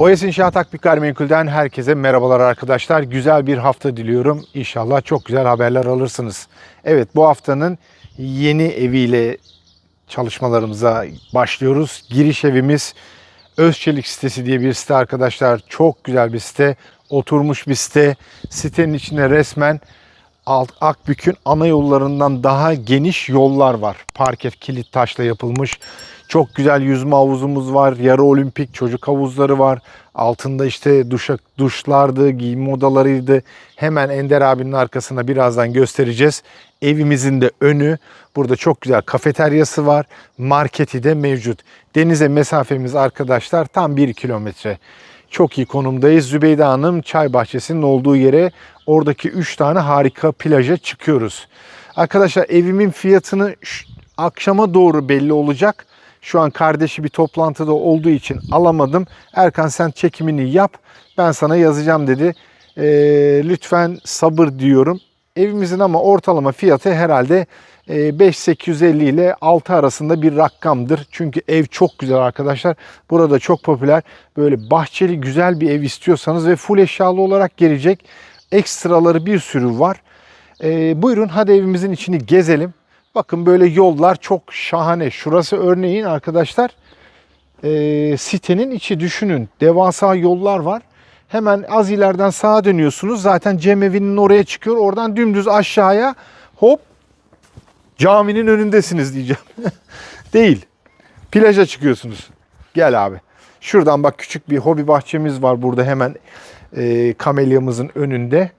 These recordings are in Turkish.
Oyas İnşaat Akbik Gayrimenkul'den herkese merhabalar arkadaşlar. Güzel bir hafta diliyorum. İnşallah çok güzel haberler alırsınız. Evet bu haftanın yeni eviyle çalışmalarımıza başlıyoruz. Giriş evimiz Özçelik sitesi diye bir site arkadaşlar. Çok güzel bir site. Oturmuş bir site. Sitenin içinde resmen Alt Akbük'ün ana yollarından daha geniş yollar var. Parke kilit taşla yapılmış. Çok güzel yüzme havuzumuz var. Yarı olimpik çocuk havuzları var. Altında işte duşa, duşlardı, giyinme odalarıydı. Hemen Ender abinin arkasına birazdan göstereceğiz. Evimizin de önü. Burada çok güzel kafeteryası var. Marketi de mevcut. Denize mesafemiz arkadaşlar tam 1 kilometre. Çok iyi konumdayız. Zübeyde Hanım çay bahçesinin olduğu yere oradaki 3 tane harika plaja çıkıyoruz. Arkadaşlar evimin fiyatını akşama doğru belli olacak. Şu an kardeşi bir toplantıda olduğu için alamadım. Erkan sen çekimini yap. Ben sana yazacağım dedi. Ee, lütfen sabır diyorum. Evimizin ama ortalama fiyatı herhalde e, 5850 ile 6 arasında bir rakamdır. Çünkü ev çok güzel arkadaşlar. Burada çok popüler. Böyle bahçeli güzel bir ev istiyorsanız ve full eşyalı olarak gelecek. Ekstraları bir sürü var. Ee, buyurun hadi evimizin içini gezelim. Bakın böyle yollar çok şahane. Şurası örneğin arkadaşlar e, sitenin içi düşünün. Devasa yollar var. Hemen az ileriden sağa dönüyorsunuz. Zaten Cemevi'nin oraya çıkıyor. Oradan dümdüz aşağıya hop caminin önündesiniz diyeceğim. Değil. Plaja çıkıyorsunuz. Gel abi. Şuradan bak küçük bir hobi bahçemiz var burada hemen e, kamelyamızın önünde.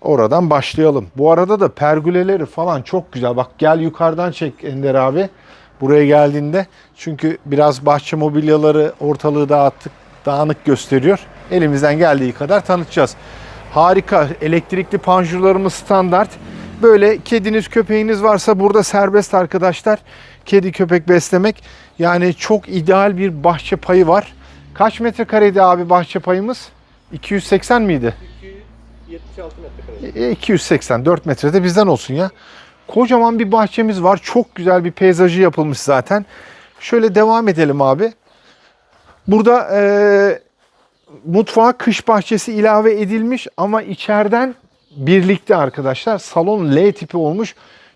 Oradan başlayalım. Bu arada da pergüleleri falan çok güzel. Bak gel yukarıdan çek Ender abi. Buraya geldiğinde. Çünkü biraz bahçe mobilyaları ortalığı dağıttık, dağınık gösteriyor. Elimizden geldiği kadar tanıtacağız. Harika. Elektrikli panjurlarımız standart. Böyle kediniz köpeğiniz varsa burada serbest arkadaşlar. Kedi köpek beslemek. Yani çok ideal bir bahçe payı var. Kaç metrekareydi abi bahçe payımız? 280 miydi? 76 metrekare. E, 280 4 metrede bizden olsun ya. Kocaman bir bahçemiz var. Çok güzel bir peyzajı yapılmış zaten. Şöyle devam edelim abi. Burada e, mutfağa kış bahçesi ilave edilmiş ama içeriden birlikte arkadaşlar salon L tipi olmuş.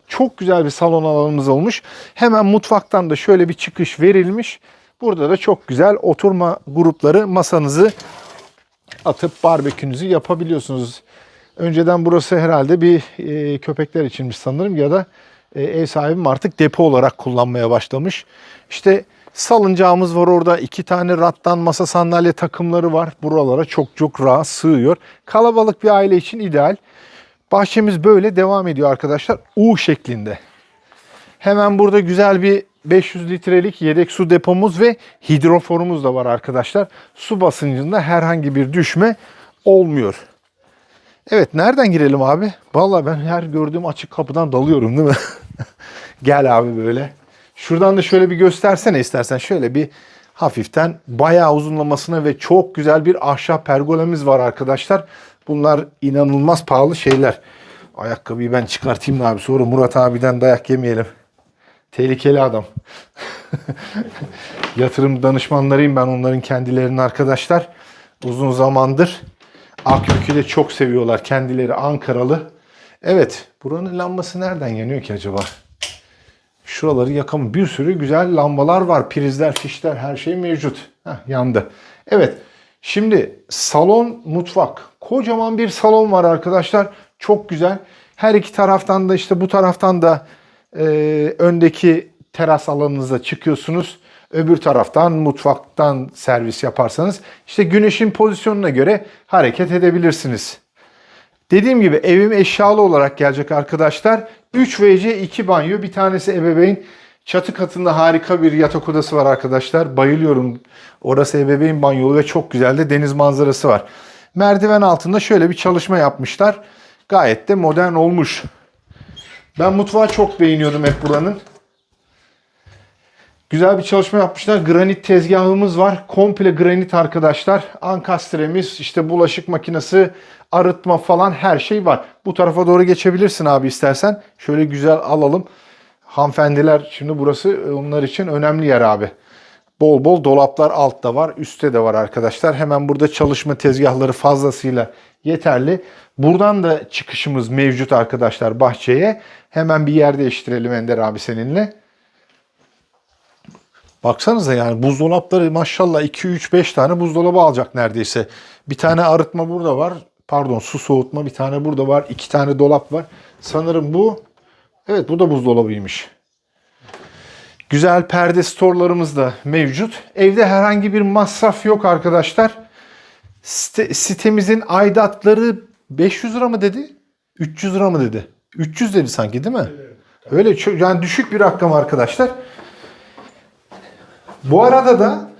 Çok güzel bir salon alanımız olmuş. Hemen mutfaktan da şöyle bir çıkış verilmiş. Burada da çok güzel oturma grupları masanızı atıp barbekünüzü yapabiliyorsunuz. Önceden burası herhalde bir e, köpekler içinmiş sanırım ya da e, ev sahibim artık depo olarak kullanmaya başlamış. İşte salıncağımız var orada. iki tane rattan masa sandalye takımları var. Buralara çok çok rahat sığıyor. Kalabalık bir aile için ideal. Bahçemiz böyle devam ediyor arkadaşlar. U şeklinde. Hemen burada güzel bir 500 litrelik yedek su depomuz ve hidroforumuz da var arkadaşlar. Su basıncında herhangi bir düşme olmuyor. Evet nereden girelim abi? Vallahi ben her gördüğüm açık kapıdan dalıyorum değil mi? Gel abi böyle. Şuradan da şöyle bir göstersene istersen. Şöyle bir hafiften bayağı uzunlamasına ve çok güzel bir ahşap pergolemiz var arkadaşlar. Bunlar inanılmaz pahalı şeyler. Ayakkabıyı ben çıkartayım da abi sonra Murat abiden dayak yemeyelim. Tehlikeli adam. Yatırım danışmanlarıyım ben onların kendilerinin arkadaşlar. Uzun zamandır Akbük'ü de çok seviyorlar. Kendileri Ankaralı. Evet buranın lambası nereden yanıyor ki acaba? Şuraları yakamı bir sürü güzel lambalar var. Prizler, fişler her şey mevcut. Heh, yandı. Evet şimdi salon, mutfak. Kocaman bir salon var arkadaşlar. Çok güzel. Her iki taraftan da işte bu taraftan da e, öndeki teras alanınıza çıkıyorsunuz. Öbür taraftan mutfaktan servis yaparsanız işte güneşin pozisyonuna göre hareket edebilirsiniz. Dediğim gibi evim eşyalı olarak gelecek arkadaşlar. 3 WC 2 banyo. Bir tanesi ebeveyn. Çatı katında harika bir yatak odası var arkadaşlar. Bayılıyorum. Orası ebeveyn banyolu ve çok güzel de deniz manzarası var. Merdiven altında şöyle bir çalışma yapmışlar. Gayet de modern olmuş. Ben mutfağı çok beğeniyordum hep buranın. Güzel bir çalışma yapmışlar. Granit tezgahımız var. Komple granit arkadaşlar. Ankastremiz, işte bulaşık makinesi, arıtma falan her şey var. Bu tarafa doğru geçebilirsin abi istersen. Şöyle güzel alalım. Hanımefendiler şimdi burası onlar için önemli yer abi. Bol bol dolaplar altta var, üstte de var arkadaşlar. Hemen burada çalışma tezgahları fazlasıyla yeterli. Buradan da çıkışımız mevcut arkadaşlar bahçeye. Hemen bir yer değiştirelim Ender abi seninle. Baksanıza yani buzdolapları maşallah 2-3-5 tane buzdolabı alacak neredeyse. Bir tane arıtma burada var. Pardon su soğutma bir tane burada var. iki tane dolap var. Sanırım bu evet bu da buzdolabıymış. Güzel perde storlarımız da mevcut. Evde herhangi bir masraf yok arkadaşlar. Site- sitemizin aidatları 500 lira mı dedi? 300 lira mı dedi? 300 dedi sanki değil mi? Öyle çok yani düşük bir rakam arkadaşlar. Bu arada da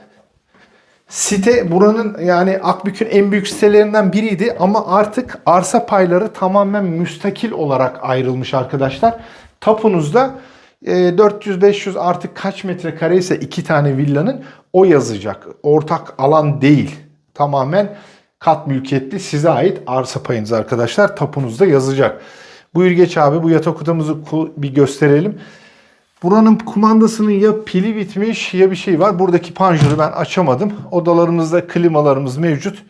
site buranın yani Akbük'ün en büyük sitelerinden biriydi ama artık arsa payları tamamen müstakil olarak ayrılmış arkadaşlar. Tapunuzda e, 400-500 artık kaç metrekare ise iki tane villanın o yazacak. Ortak alan değil. Tamamen kat mülkiyetli size ait arsa payınız arkadaşlar tapunuzda yazacak. Buyur geç abi bu yatak odamızı bir gösterelim. Buranın kumandasının ya pili bitmiş ya bir şey var. Buradaki panjuru ben açamadım. Odalarımızda klimalarımız mevcut.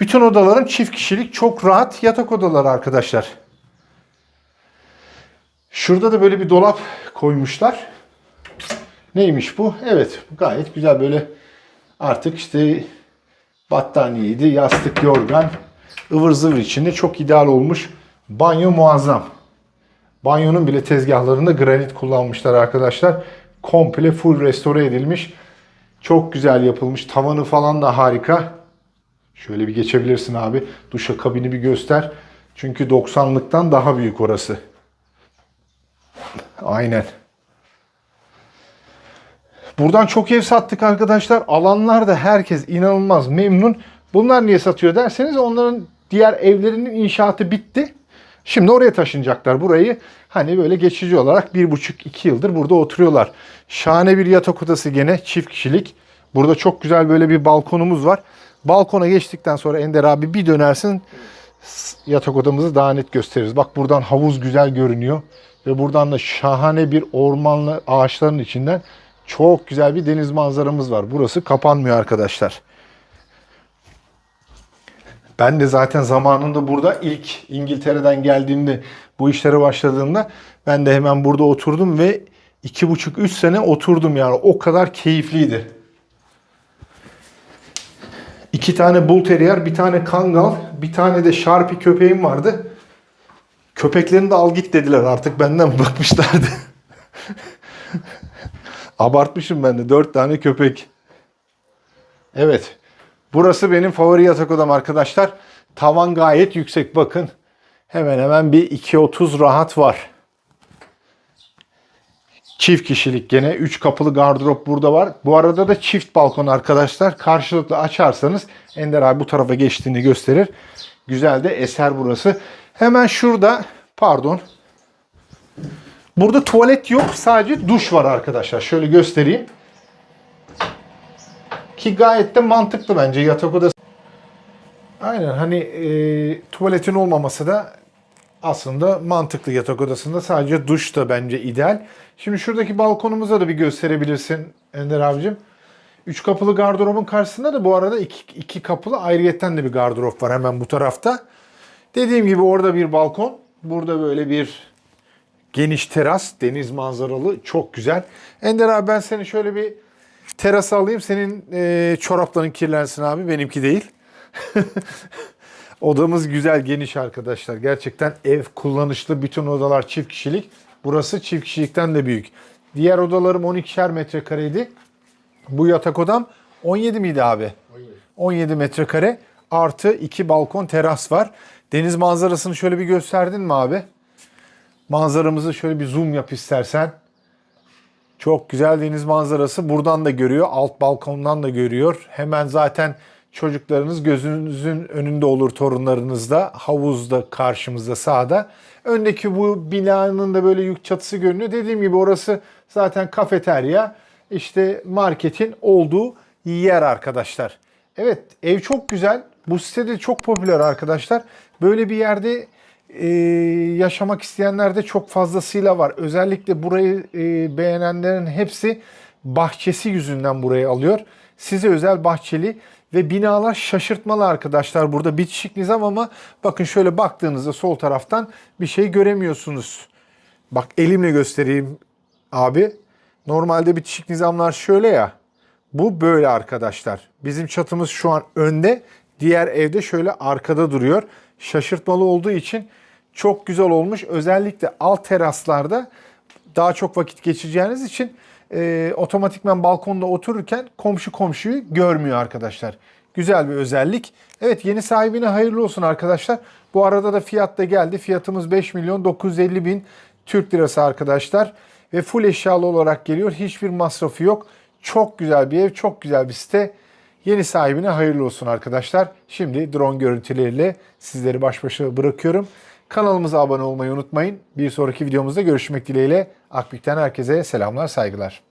Bütün odaların çift kişilik çok rahat yatak odaları arkadaşlar. Şurada da böyle bir dolap koymuşlar. Neymiş bu? Evet gayet güzel böyle artık işte battaniyeydi, yastık, yorgan, ıvır zıvır içinde çok ideal olmuş. Banyo muazzam. Banyonun bile tezgahlarında granit kullanmışlar arkadaşlar. Komple full restore edilmiş. Çok güzel yapılmış. Tavanı falan da harika. Şöyle bir geçebilirsin abi. Duşakabini bir göster. Çünkü 90'lıktan daha büyük orası. Aynen. Buradan çok ev sattık arkadaşlar. Alanlar da herkes inanılmaz memnun. Bunlar niye satıyor derseniz onların diğer evlerinin inşaatı bitti. Şimdi oraya taşınacaklar burayı. Hani böyle geçici olarak bir buçuk iki yıldır burada oturuyorlar. Şahane bir yatak odası gene çift kişilik. Burada çok güzel böyle bir balkonumuz var. Balkona geçtikten sonra Ender abi bir dönersin yatak odamızı daha net gösteririz. Bak buradan havuz güzel görünüyor. Ve buradan da şahane bir ormanlı ağaçların içinden çok güzel bir deniz manzaramız var. Burası kapanmıyor arkadaşlar. Ben de zaten zamanında burada ilk İngiltere'den geldiğimde bu işlere başladığımda ben de hemen burada oturdum ve iki buçuk üç sene oturdum yani o kadar keyifliydi. İki tane Bull Terrier, bir tane Kangal, bir tane de Sharpie köpeğim vardı. Köpeklerini de al git dediler artık benden bıkmışlardı. Abartmışım ben de dört tane köpek. Evet. Burası benim favori yatak odam arkadaşlar. Tavan gayet yüksek bakın. Hemen hemen bir 2.30 rahat var. Çift kişilik gene 3 kapılı gardırop burada var. Bu arada da çift balkon arkadaşlar. Karşılıklı açarsanız Ender abi bu tarafa geçtiğini gösterir. Güzel de eser burası. Hemen şurada pardon. Burada tuvalet yok. Sadece duş var arkadaşlar. Şöyle göstereyim. Ki gayet de mantıklı bence yatak odası. Aynen hani e, tuvaletin olmaması da aslında mantıklı yatak odasında. Sadece duş da bence ideal. Şimdi şuradaki balkonumuza da bir gösterebilirsin Ender abicim. Üç kapılı gardırobun karşısında da bu arada iki, iki kapılı ayrıyetten de bir gardırop var hemen bu tarafta. Dediğim gibi orada bir balkon. Burada böyle bir geniş teras, deniz manzaralı çok güzel. Ender abi ben seni şöyle bir terasa alayım. Senin e, çorapların kirlensin abi. Benimki değil. Odamız güzel, geniş arkadaşlar. Gerçekten ev kullanışlı. Bütün odalar çift kişilik. Burası çift kişilikten de büyük. Diğer odalarım 12'şer metrekareydi. Bu yatak odam 17 miydi abi? 17 metrekare. Artı iki balkon teras var. Deniz manzarasını şöyle bir gösterdin mi abi? Manzaramızı şöyle bir zoom yap istersen. Çok güzel deniz manzarası. Buradan da görüyor. Alt balkondan da görüyor. Hemen zaten çocuklarınız gözünüzün önünde olur torunlarınız da. Havuzda karşımızda sağda. Öndeki bu binanın da böyle yük çatısı görünüyor. Dediğim gibi orası zaten kafeterya. işte marketin olduğu yer arkadaşlar. Evet ev çok güzel. Bu sitede çok popüler arkadaşlar. Böyle bir yerde e, yaşamak isteyenler de çok fazlasıyla var. Özellikle burayı e, beğenenlerin hepsi bahçesi yüzünden burayı alıyor. Size özel bahçeli ve binalar şaşırtmalı arkadaşlar. Burada bitişik nizam ama bakın şöyle baktığınızda sol taraftan bir şey göremiyorsunuz. Bak elimle göstereyim abi. Normalde bitişik nizamlar şöyle ya. Bu böyle arkadaşlar. Bizim çatımız şu an önde. Diğer evde şöyle arkada duruyor. Şaşırtmalı olduğu için çok güzel olmuş. Özellikle alt teraslarda daha çok vakit geçireceğiniz için e, otomatikman balkonda otururken komşu komşuyu görmüyor arkadaşlar. Güzel bir özellik. Evet yeni sahibine hayırlı olsun arkadaşlar. Bu arada da fiyat da geldi. Fiyatımız 5 milyon 950 bin Türk lirası arkadaşlar. Ve full eşyalı olarak geliyor. Hiçbir masrafı yok. Çok güzel bir ev, çok güzel bir site. Yeni sahibine hayırlı olsun arkadaşlar. Şimdi drone görüntüleriyle sizleri baş başa bırakıyorum. Kanalımıza abone olmayı unutmayın. Bir sonraki videomuzda görüşmek dileğiyle. Akbük'ten herkese selamlar, saygılar.